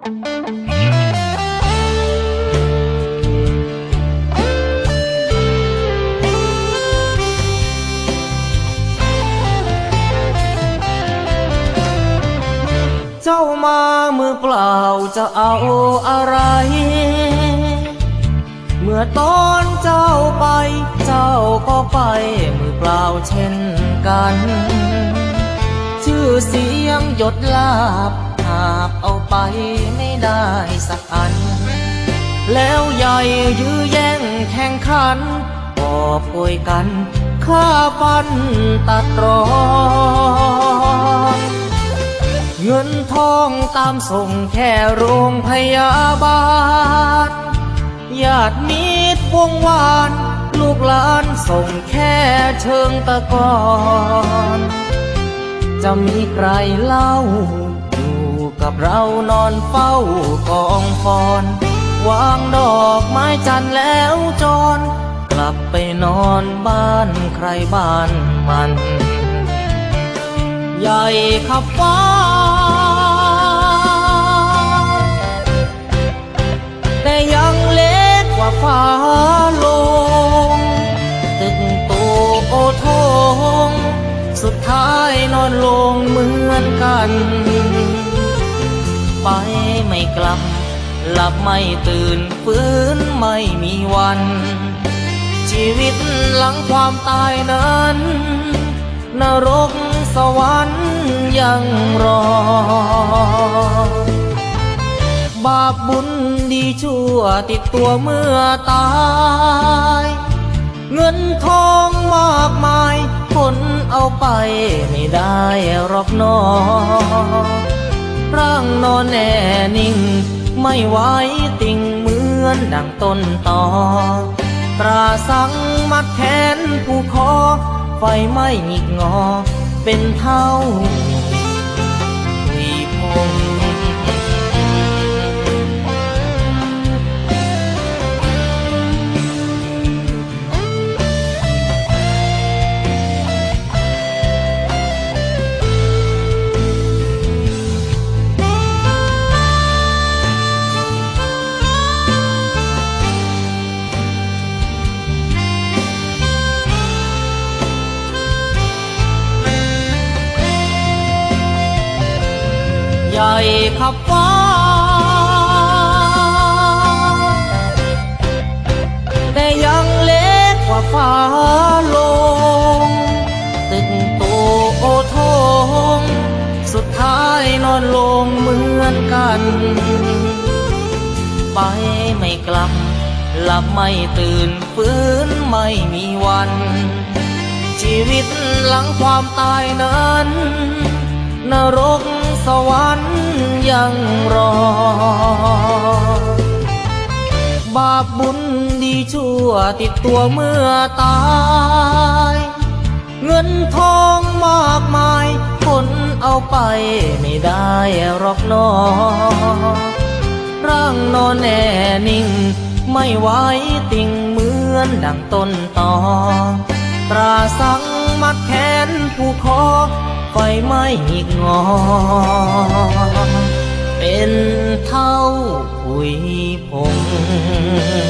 เจ้ามามือเปล่าจะเอาอะไร เมื่อตอนเจ้าไป เจ้าก็ไปมือเปล่าเช่นกัน ชื่อเสียงหยดลาบากเอาไปไม่ได้สักอัน แล้วใหญ่ยื้อแย่งแข่งขันกอบโกยกันฆ่าฟันตัดรอนเงินทองตามส่งแค่โรงพยาบาลญาติมิตรวงวาน ลูกหลานส่งแค่เชิงตะกอน จะมีใครเล่า กับเรานอนเฝ้ากองฟอน วางดอกไม้จันแล้วจร กลับไปนอนบ้านใครบ้านมัน ใหญ่ขับฟ้า แต่ยังเล็กกว่าฟ้าลง ตึกโตโอทง สุดท้ายนอนลงเหมือนกัน ไปไม่กลับ หลับไม่ตื่นฟื้นไม่มีวัน ชีวิตหลังความตายนั้น นรกสวรรค์ยังรอ บาปบุญดีชั่วติดตัวเมื่อตาย เงินทองมากมายคนเอาไปไม่ได้หรอกนอ ร่างนอนแน่นิ่ง ไม่ไหวติ่งเหมือนดังต้นตอ ตราสังมัดแขนผู้คอ ไฟไม่หงิกงอ เป็นเท่า ใหญ่ขับฟ้าแต่ยังเล็กกว่าฟ้าลงตึกโตโอทงสุดท้ายนอนลงเหมือนกัน ไปไม่กลับ หลับไม่ตื่นฟื้นไม่มีวัน ชีวิตหลังความตายนั้น นรกสวรรค์ยังรอ บาปบุญดีชั่วติดตัวเมื่อตาย เงินทองมากมายคนเอาไปไม่ได้หรอกนอ ร่างนอนแน่นิ่ง ไม่ไหวติ่งเหมือนดังต้นตอตราสังมัดแขนผู้คอ ไฟไหม้งอ เป็นเท่าผุยผง